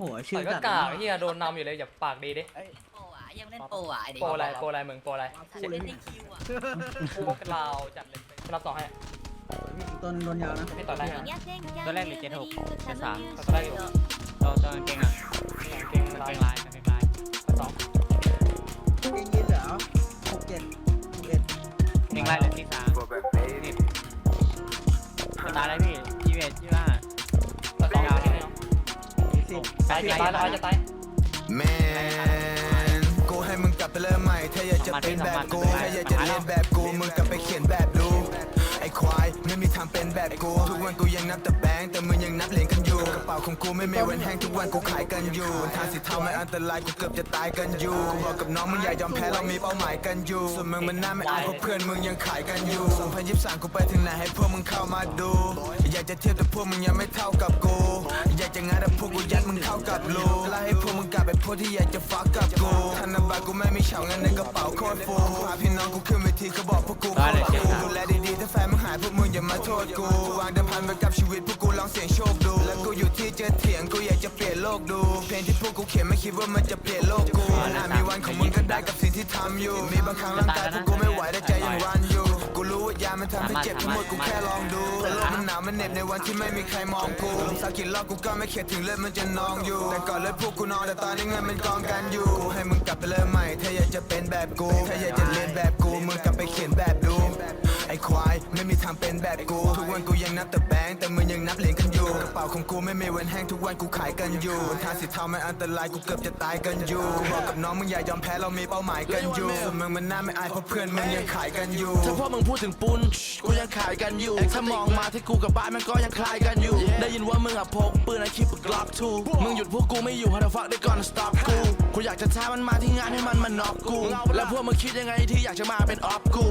โอ้โหชื่แต่อก็จัดกากเฮียโดนนำอยู่เลยอย่าปากดีดิโปรอะยังเล่นโปรอะไอเด็กโปรอะไรโปรอะไรมึงโปรอะไรฉันเล่นในคิวอะกูกลาวจัดเลยรับสองให้ต้นโดนยาวนะพี่ต่อได้ฮะตัวแรกหรือเจ็ดหกเจ็ดสามต่อได้อยู่ตัวตัวกางเกงอะเก่งกางลาเกยงลายกางเกงลายสองเก่งยินเหรอหกเจ็ดหกเอ็ดกางเกงลายหรือที่สามนี่ตายได้พี่ยี่สิบเอ็ดยี่สิบห้าต่อสอง ยี่สิบตายตายตายจะตาย แมนกูให้มึงกลับไปเริ่มใหม่ ถ้าอยากจะเป็นแบบกู ถ้าอยากจะเรียนแบบกู มึงกลับไปเขียนแบบดูไอ้ควายไม่มีทางเป็นแบบกู ทุกวันกูยังนับแต่แบงค์แต่มึงยังนับเหรียญกันอยู่ กระเป๋าของกูไม่มีวันแห้งทุกวันกูขายกันอยู่บนทางสีเทาไม่อันตรายกูเกือบจะตายกันอยู่ กูบอกกับน้องมึงอย่ายอมแพ้เรามีเป้าหมายกันอยู่ ส่วนมึงมันน่าไม่อายเพราะเพื่อนมึงยังขายกันอยู่2023กูไปถึงไหนให้พวกมึงเข้ามาดู อยากจะเทียบแต่พวกมึงยังไม่เท่ากับกู ยัดมึงเข้ากับรูไล่ให้พวกมึงกลับไปพวกที่อยากจะฟักกับกูธนบัตรกูไม่มีเฉาเงินในกระเป๋าโคตรฟูพาพี่น้องกูขึ้นเวทีเขาบอกพวกกูโคตรกูดูแลดีๆถ้าแฟนมึงหายพวกมึงอย่ามาโทษกูวางเดิมพันไปกับชีวิตพวกกูลองเสี่ยงโชคดูแล้วกูอยู่ที่เจอเถียงกูอยากจะเปลี่ยนโลกดูเพลงที่พวกกูเขียนไม่คิดว่ามันจะเปลี่ยนโลกกูอาจมีวันของมึงก็ได้กับสิ่งที่ทำอยู่มีบางครั้งร่างกายพวกกูไม่ไหวแต่ใจยัง มันทำให้เจ็บทั้งหมดกูแค่ลองดูแต่โลกมันหนาวมันเหน็บในวันที่ไม่มีใครมองกูลมสักกี่รอบกูก็ไม่เข็ดถึงเลือดมันจะนองอยู่ แต่ก่อนเลือดพวกกูนอนแต่ตอนนี้เงินมันกองกันอยู่ ให้มึงกลับไปเริ่มใหม่ ถ้าอยากจะเป็นแบบกู ถ้าอยากจะเรียนแบบกู มึงกลับไปเขียนแบบ ไม่มีทางเป็นแบบกู ทุกวันกูยังนับแต่แบงค์แต่มึงยังนับเหรียญกันอยู่กระเป๋าของกูไม่มีวันแห้งทุกวันกูขายกันอยู่ทางสีเทาไม่อันตรายกูเกือบจะตายกันอยู่กูบอกกับน้องมึงอย่ายอมแพ้เรามีเป้าหมายกันอยู่ส่วนมึงมันน่าไม่อายเพราะเพื่อนมึงยังขายกันอยู่ ถ้าพวกมึงพูดถึงปุ้นกูยังขายกันอยู่ ถ้ามองมาที่กูกับบ้านมันก็ยังคลายกันอยู่ ได้ยินว่ามึงอะพกปืนไอคิปกล็อกทูมึงหยุดพวกกูไม่อยู่ how the fuck they gonna stop กูกูอยากจะท้ามันมาที่งานให้มันมาน็อกกู แล้วพวกมึงคิดยังไงที่อยากจะมาเป็นออฟกู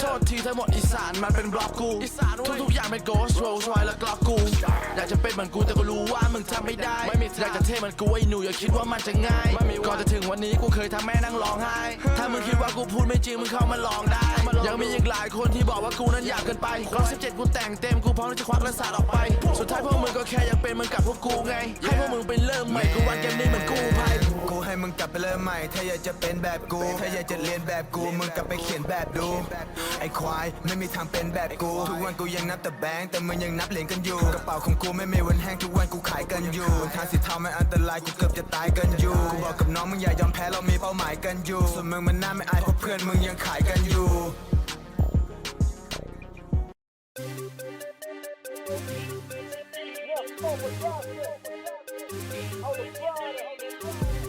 โทษทีทั้งหมดอีสานมันเป็นบล็อกกูทุกๆอย่างเป็น ghost roll ชอยและกล็อกกูอยากจะเป็นเหมือนกูแต่ก็รู้ว่ามึงทำไม่ได้อยากจะเท่เหมือนกูไอ้หนูอย่าคิดว่ามันจะง่ายก่อนจะถึงวันนี้กูเคยทำแม่นั่งร้องไห้ถ้ามึงคิดว่ากูพูดไม่จริงมึงเข้ามาลองได้ ยังมีอีกหลายคนที่บอกว่ากูนั้นอยากเกินไปกรอบ17กูแต่งเต็มกูพร้อมที่จะควักและสาดออกไป สุดท้ายพวกมึงก็แค่อยากเป็นเหมือนกับพวกกูไงให้พวกมึงเป็นเริ่มใหม่กูวันเกมนี้เหมือนกูภัยกูให้มึงกลับไปเริ่มใหม่ ถ้าอยากจะเป็นแบบกู ถ้าอยากจะเรียนแบบกูมึงกลับไปเขียนแบบดูไอ้ควายไม่มีทางเป็นแบบกูทุกวันกูยังนับแต่แบงค์แต่มึงยังนับเหรียญกันอยู่กระเป๋าของกูไม่มีวันแห้งทุกวันกูขายกันอยู่บนทางสีเทาไม่อันตรายกูเกือบจะตายกันอยู่กูบอกกับน้องมึงอย่ายอมแพ้เรามีเป้าหมายกันอยู่ส่วนมึงมันน่าไม่อายเพราะเพื่อนมึงยังขายกันอยู่ Yeah, oh, what's up? Yeah, what's up?